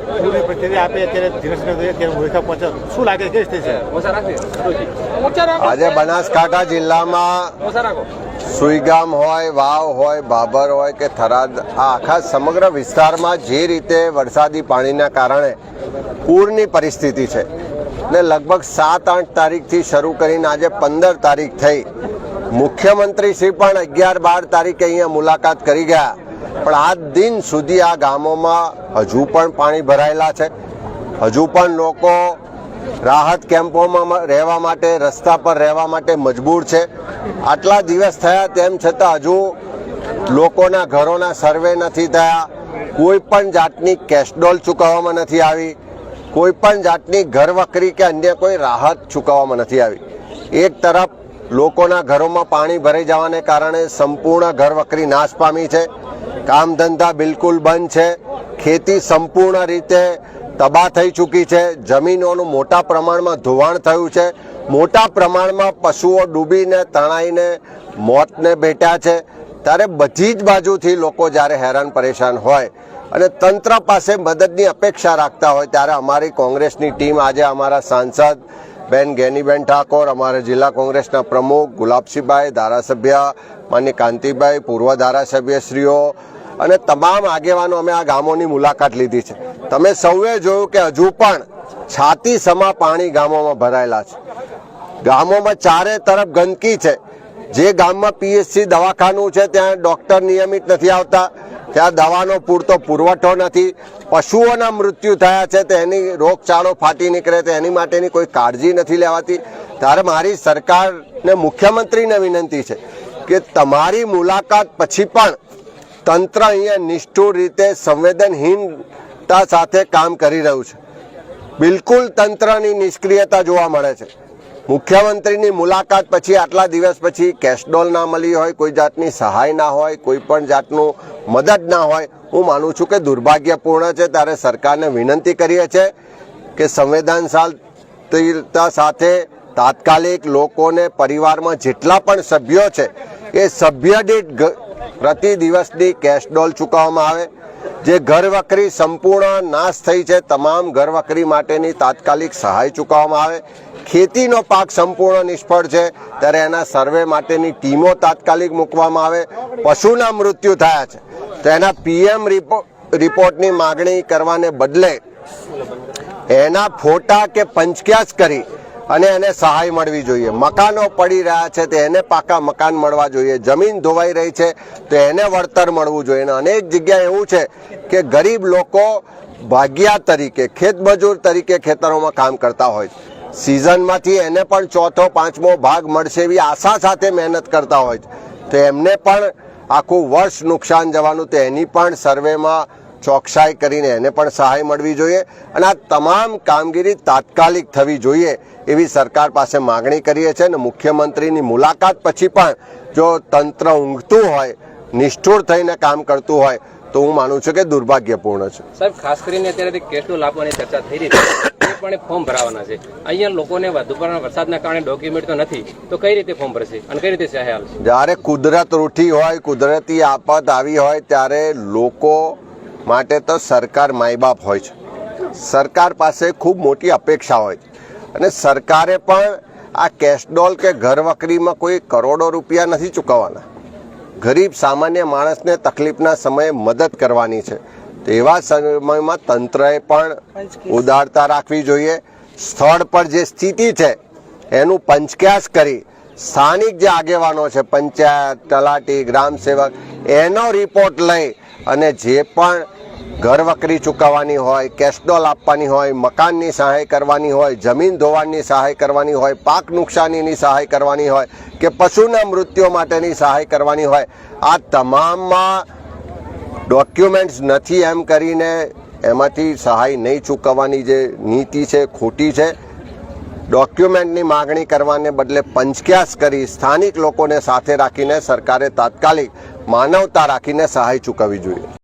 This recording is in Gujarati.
પૂરી પરિસ્થિતિ આપે અત્યારે ધીરજનગર અત્યારે ઓળખા પહોંચે શું લાગે કઈ સ્થિતિ છે? આજે બનાસકાંઠા જિલ્લામાં સુઈગામ હોય વાવ હોય બાબર હોય કે થરાદ આ આખા સમગ્ર વિસ્તારમાં જે રીતે વરસાદી પાણીના કારણે પૂરની પરિસ્થિતિ છે ને લગભગ સાત આઠ તારીખથી શરૂ કરીને આજે પંદર તારીખ થઈ. મુખ્યમંત્રી શ્રી પણ અગિયાર બાર તારીખે અહીંયા મુલાકાત કરી ગયા. પણ આજ દિન સુધી આ ગામોમાં હજુ પણ પાણી ભરાયેલા છે. હજુ પણ લોકો રાહત કેમ્પોમાં રહેવા માટે, રસ્તા પર રહેવા માટે મજબૂર છે. આટલા દિવસ થયા તેમ છતાં હજુ લોકોના ઘરોના સર્વે નથી થયા. કોઈ પણ જાતની કેશડોલ ચૂકવવામાં નથી આવી. કોઈ પણ જાતની ઘરવકરી કે અન્ય કોઈ રાહત ચૂકવવામાં નથી આવી. એક તરફ લોકોના ઘરોમાં પાણી ભરાઈ જવાને કારણે સંપૂર્ણ ઘર વકરી નાશ પામી છે. કામ ધંધા બિલકુલ બંધ છે. ખેતી સંપૂર્ણ રીતે તબાહ થઈ ચૂકી છે. જમીનોનું મોટા પ્રમાણમાં ધોવાણ થયું છે. મોટા પ્રમાણમાં પશુઓ ડૂબીને, તણાઈને, મોતને ભેટ્યા છે. ત્યારે બધી જ બાજુથી લોકો જ્યારે હેરાન પરેશાન હોય અને તંત્ર પાસે મદદની અપેક્ષા રાખતા હોય ત્યારે અમારી કોંગ્રેસની ટીમ આજે અમારા સાંસદ બેન ગેનીબેન ઠાકોર, અમારા જિલ્લા કોંગ્રેસના પ્રમુખ ગુલાબસિંહભાઈ, ધારાસભ્ય માન્ય કાંતિભાઈ, પૂર્વ ધારાસભ્યશ્રીઓ અને તમામ આગેવાનો અમે આ ગામોની મુલાકાત લીધી છે. તમે સૌએ જોયું કે હજુ પણ છાતી સમા પાણી ગામોમાં ભરાયેલા છે. ગામોમાં ચારે તરફ ગંદકી છે. જે ગામમાં પીએચસી દવાખાનું છે, ત્યાં ડૉક્ટર નિયમિત નથી આવતા. ત્યાં દવાનો પૂરતો પુરવઠો નથી. પશુઓના મૃત્યુ થયા છે, તેની રોગચાળો ફાટી નીકળે તો એની માટેની કોઈ કાળજી નથી લેવાતી. ત્યારે મારી સરકારને મુખ્યમંત્રીને વિનંતી છે કે તમારી મુલાકાત પછી પણ તંત્ર અહીંયા નિષ્ઠુર રીતે, સંવેદનહીનતા સાથે કામ કરી રહ્યું છે. બિલકુલ તંત્રની નિષ્ક્રિયતા જોવા મળે છે. મુખ્યમંત્રીની મુલાકાત પછી, આટલા દિવસ પછી કેશડોલ ના મળી હોય, કોઈ જાતની સહાય ના હોય, કોઈ પણ જાતનું મદદ ના હોય, હું માનું છું કે દુર્ભાગ્યપૂર્ણ છે. ત્યારે સરકારને વિનંતી કરીએ છીએ કે સંવેદનશીલતા સાથે તાત્કાલિક લોકોને, પરિવારમાં જેટલા પણ સભ્યો છે, એ સભ્ય દીઠ પ્રતિ દિવસની કેશ ડોલ ચૂકવવામાં આવે, જે ઘરવકરી સંપૂર્ણ નાશ થઈ છે. તમામ ઘરવકરી માટેની તાત્કાલિક સહાય ચૂકવવામાં આવે. ખેતીનો પાક સંપૂર્ણ નિષ્ફળ છે. ત્યારે એના સર્વે માટેની ટીમો તાત્કાલિક મૂકવામાં આવે. પશુના મૃત્યુ થયા છે. તો એના પીએમ રિપોર્ટની માગણી કરવાને બદલે એના ફોટા કે પંચક્યાસ કરી અને એને સહાય મળવી જોઈએ. મકાનો પડી રહ્યા છે તો એને પાકા મકાન મળવા જોઈએ. જમીન ધોવાઈ રહી છે તો એને વળતર મળવું જોઈએ. અને અનેક જગ્યાએ એવું છે કે ગરીબ લોકો ભાગ્યા તરીકે, ખેતમજૂર તરીકે ખેતરોમાં કામ કરતા હોય છે. સિઝનમાંથી એને પણ ચોથો, પાંચમો ભાગ મળશે એવી આશા સાથે મહેનત કરતા હોય છે. તો એમને પણ આખું વર્ષ નુકસાન જવાનું, તો એની પણ સર્વેમાં ચોકસાઈ કરીને એને પણ સહાય મળવી જોઈએ અને આ તમામ કામગીરી તાત્કાલિક થવી જોઈએ એવી સરકાર પાસે માગણી કરીએ છીએ અને મુખ્યમંત્રીની મુલાકાત પછી પણ જો તંત્ર ઊંઘતું હોય નિષ્ઠુર થઈને કામ કરતું હોય તો હું માનું છું કે દુર્ભાગ્યપૂર્ણ છે. સાહેબ ખાસ કરીને અત્યારે કેશનું લાભવાની ચર્ચા થઈ રહી છે એ પણ ફોર્મ ભરાવાના છે. અહીંયા લોકોને વધુ પણ વરસાદના કારણે ડોક્યુમેન્ટ તો નથી તો કઈ રીતે ફોર્મ ભરશે અને કઈ રીતે સહાય આવશે જ્યારે કુદરત રૂઠી હોય કુદરતી આફત આવી હોય ત્યારે લોકો માટે તો સરકાર માયબાપ હોય છે. સરકાર પાસે ખૂબ મોટી અપેક્ષા હોય છે. અને સરકારે પણ આ કેશડોલ કે ઘર વકરીમાં કોઈ કરોડો રૂપિયા નથી ચૂકવવાના. ગરીબ સામાન્ય માણસને તકલીફના સમયે મદદ કરવાની છે. તો એવા સમયમાં તંત્રએ પણ ઉદારતા રાખવી જોઈએ. સ્થળ પર જે સ્થિતિ છે, એનું પંચક્યાસ કરી સ્થાનિક જે આગેવાનો છે, પંચાયત, તલાટી, ગ્રામ સેવક, એનો રિપોર્ટ લઈ અને જે પણ ઘર વકરી ચૂકવવાની હોય કેશડોલ આપવાની હોય, મકાનની સહાય કરવાની હોય, જમીન ધોવાણની સહાય કરવાની હોય, પાક નુકસાનીની સહાય કરવાની હોય કે પશુના મૃત્યુ માટેની સહાય કરવાની હોય, આ તમામમાં ડોક્યુમેન્ટ્સ નથી એમ કરીને એમાંથી સહાય નહીં ચૂકવવાની જે નીતિ છે, ખોટી છે ડોક્યુમેન્ટની માગણી કરવાને બદલે પંચક્યાસ કરી સ્થાનિક લોકોને સાથે રાખીને સરકારે તાત્કાલિક માનવતા રાખીને સહાય ચૂકવવી જોઈએ.